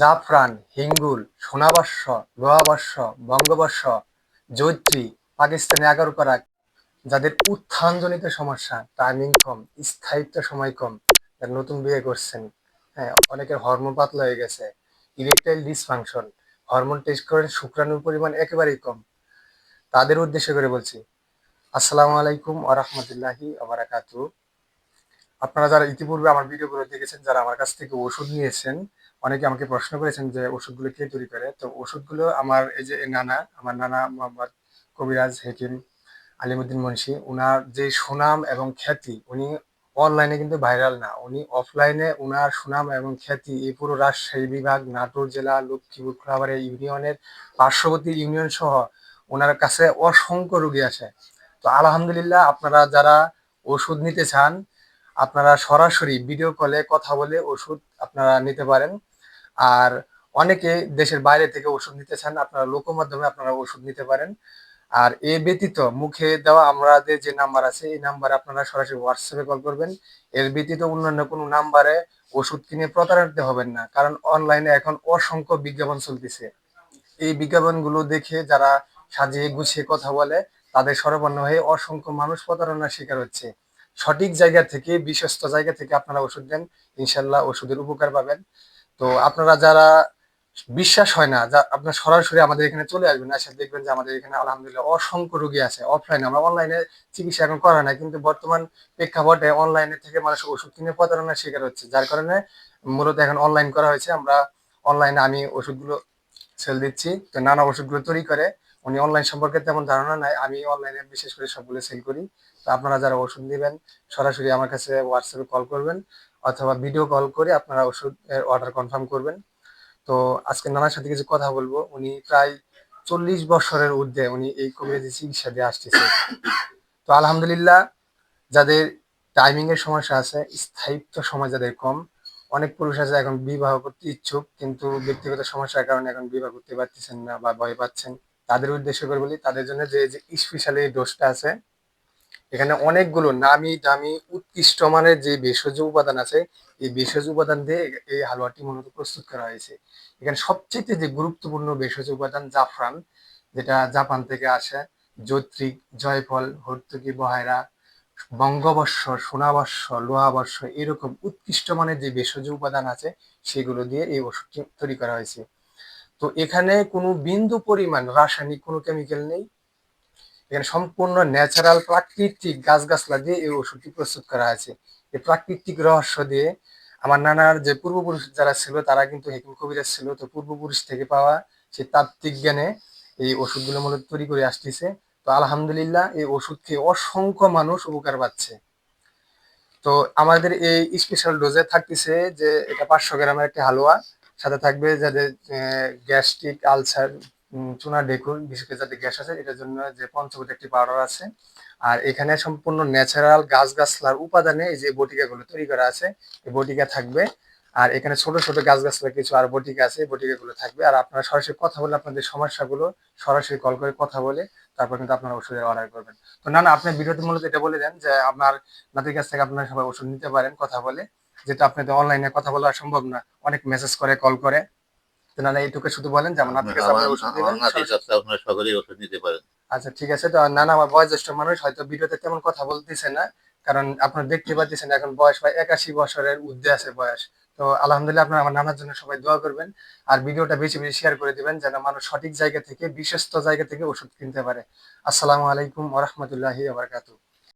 জাফরান, হিঙ্গুল, সোনাবর্ষ, লোহাবর্ষ, বঙ্গবর্ষ, জৈত্রী, পাকিস্তানি করাক যাদের উত্থানজনিত সমস্যা টাইমিং কম, স্থায়িত্ব সময় কম, যারা নতুন বিয়ে করছেন হ্যাঁ অনেকের হরমোন পাতলা হয়ে গেছে ইরেকটাইল ডিসফাংশন হরমোন টেস্ট করেন শুক্রাণুর পরিমাণ একেবারেই কম। তাদের উদ্দেশ্য করে বলছি, আসসালামু আলাইকুম আরহামতুল্লাহি আবরাকাতু আপনারা যারা ইতিপূর্বে আমার ভিডিওগুলো দেখেছেন, যারা আমার কাছ থেকে ওষুধ নিয়েছেন অনেকে আমাকে প্রশ্ন করেছেন যে ওষুধগুলো কে তৈরি করে? তো ওষুধগুলো আমার এই যে নানা, আমার নানা মোহাম্মদ কবিরাজ হেকিম, আলিমুদ্দিন মুন্সি ওনার যে সুনাম এবং খ্যাতি, উনি অনলাইনে কিন্তু ভাইরাল না, উনি অফলাইনে ওনার সুনাম এবং খ্যাতি এই পুরো রাজশাহী বিভাগ, নাটোর জেলা, লক্ষ্মীপুর খোলাবাড়ি ইউনিয়নের পার্শ্ববর্তী ইউনিয়ন সহ ওনার কাছে অসংখ্য রোগী আসে তো আলহামদুলিল্লাহ আপনারা যারা ওষুধ নিতে চান, আপনারা সরাসরি ভিডিও কলে কথা বলে ওষুধ আপনারা নিতে পারেন। আর অনেকে দেশের বাইরে থেকে ওষুধ নিতে চান, আপনারা লোক মাধ্যমে আপনারা ওষুধ নিতে পারেন। আর এ ব্যতীত মুখে দেওয়া আমাদের যে নাম্বার আছে, এই নাম্বারে আপনারা সরাসরি হোয়াটসঅ্যাপে কল করবেন। এর ব্যতীত অন্যান্য কোনো নাম্বারে ওষুধ কিনে প্রতারিত হবেন না, কারণ অনলাইনে এখন অসংখ্য বিজ্ঞাপন চলতেছে। এই বিজ্ঞাপনগুলো দেখে যারা সাজিয়ে গুছিয়ে কথা বলে, তাদের সরবরাহ হয়ে অসংখ্য মানুষ প্রতারণার শিকার হচ্ছে। সঠিক জায়গা থেকে, বিশ্বস্ত জায়গা থেকে আপনারা ওষুধ দেন, ইনশাল্লাহ ওষুধের উপকার পাবেন। তো আপনারা যারা বিশ্বাস হয় না, যা আপনার সরাসরি আমাদের এখানে চলে আসবেন আসলে দেখবেন যে আমাদের এখানে আলহামদুলিল্লাহ অসংখ্য রোগী আছে অফলাইনে আমরা অনলাইনে চিকিৎসা এখন করা না কিন্তু বর্তমান প্রেক্ষাপটে অনলাইনে থেকে মানুষ ওষুধ কিনে প্রতারণার শিকার হচ্ছে। যার কারণে মূলত এখন অনলাইন করা হয়েছে। আমরা অনলাইনে আমি ওষুধগুলো সেল দিচ্ছি। তো নানা ওষুধগুলো তৈরি করে, উনি অনলাইন সম্পর্কে তেমন ধারণা নাই, আমি অনলাইনে বিশেষ করে সবগুলো সেল করি। তো আপনারা যারা ওষুধ নেবেন, সরাসরি আমার কাছে হোয়াটসঅ্যাপে কল করবেন, অথবা ভিডিও কল করে আপনারা ওষুধ অর্ডার কনফার্ম করবেন। তো আজকে নানার সাথে কিছু কথা বলব। উনি প্রায় চল্লিশ বছরের ঊর্ধ্বে উনি এই কবিরাজি চিকিৎসা দিয়ে আসতেছে। তো আলহামদুলিল্লাহ, যাদের টাইমিং এর সমস্যা আছে, স্থায়িত্ব সময় যাদের কম অনেক পুরুষ আছে এখন বিবাহ করতে ইচ্ছুক, কিন্তু ব্যক্তিগত সমস্যার কারণে এখন বিবাহ করতে পারতেছেন না বা ভয় পাচ্ছেন। তাদের উদ্দেশ্য করে বলি, তাদের জন্য যে যে স্পেশালি ডোজটা আছে, এখানে অনেকগুলো নামি দামি উৎকৃষ্ট মানের যে ভেষজ উপাদান আছে, এই ভেষজ উপাদান দিয়ে এই হালুয়াটি মূলত প্রস্তুত করা হয়েছে। এখানে সবচেয়ে যে গুরুত্বপূর্ণ ভেষজ উপাদান জাফরান, যেটা জাপান থেকে আসে, জৈত্রিক, জয়ফল, হর্তুকি বহায়রা বঙ্গবর্ষ সোনাবর্ষ লোহাবর্ষ এরকম উৎকৃষ্ট মানের যে ভেষজ উপাদান আছে, সেগুলো দিয়ে এই ওষুধটি তৈরি করা হয়েছে। তো এখানে কোনো বিন্দু পরিমাণ রাসায়নিক কোনো কেমিক্যাল নেই। এখানে সম্পূর্ণ ন্যাচারাল প্রাকৃতিক গাছগাছলা দিয়ে এই ওষুধটি প্রস্তুত করা হয়েছে। এই প্রাকৃতিক রহস্য দিয়ে আমার নানার যে পূর্বপুরুষ যারা ছিল, তারা কিন্তু হেকিম কবিরাজ ছিল। তো পূর্বপুরুষ থেকে পাওয়া সেই তাত্ত্বিক জ্ঞানে এই ওষুধগুলো মূলত তৈরি করে আসতেছে। তো আলহামদুলিল্লাহ এই ওষুধ খেয়ে অসংখ্য মানুষ উপকার পাচ্ছে। তো আমাদের এই স্পেশাল ডোজে থাকতেছে যে এটা পাঁচশো গ্রামের একটা হালুয়া, সাথে থাকবে যাদের গ্যাস্ট্রিক আলসার চুনা ডেকুর বিশেষ করে যাদের গ্যাস আছে, এটার জন্য যে পঞ্চবট একটি পাউডার আছে। আর এখানে সম্পূর্ণ ন্যাচারাল গাছ গাছলার উপাদানে এই যে বটিকাগুলো তৈরি করা আছে, এই বটিকা থাকবে। আর এখানে ছোট ছোট গাছ গাছলা কিছু আর বটিকা আছে বটিকাগুলো থাকবে। আর আপনারা সরাসরি কথা বলে আপনাদের সমস্যাগুলো সরাসরি কল করে কথা বলে তারপর কিন্তু আপনারা ওষুধের অর্ডার করবেন। তো না না আপনি ভিডিওতে মূলত এটা বলে দেন যে আপনার নাতির কাছ থেকে আপনারা সবাই ওষুধ নিতে পারেন কথা বলে। যেটা আপনাদের অনলাইনে কথা বলা সম্ভব না অনেক মেসেজ করে কল করে। তো না এইটুকু শুধু বলেন যে আমার নাতির কাছে আপনারা ওষুধ সকলেই ওষুধ নিতে পারেন। আচ্ছা ঠিক আছে। তো না না আমার বয়োজ্যেষ্ঠ মানুষ হয়তো ভিডিওতে তেমন কথা বলতেছে না কারণ আপনারা দেখতে পাচ্ছেন এখন বয়স প্রায় একাশি বছরের ঊর্ধ্বে আছে বয়স। তো আলহামদুলিল্লাহ আপনারা আমার নানার জন্য সবাই দোয়া করবেন। আর ভিডিওটা বেশি বেশি শেয়ার করে দেবেন যেন মানুষ সঠিক জায়গা থেকে, বিশ্বস্ত জায়গা থেকে ওষুধ কিনতে পারে। আসসালামু আলাইকুম ওরহমতুল্লাহি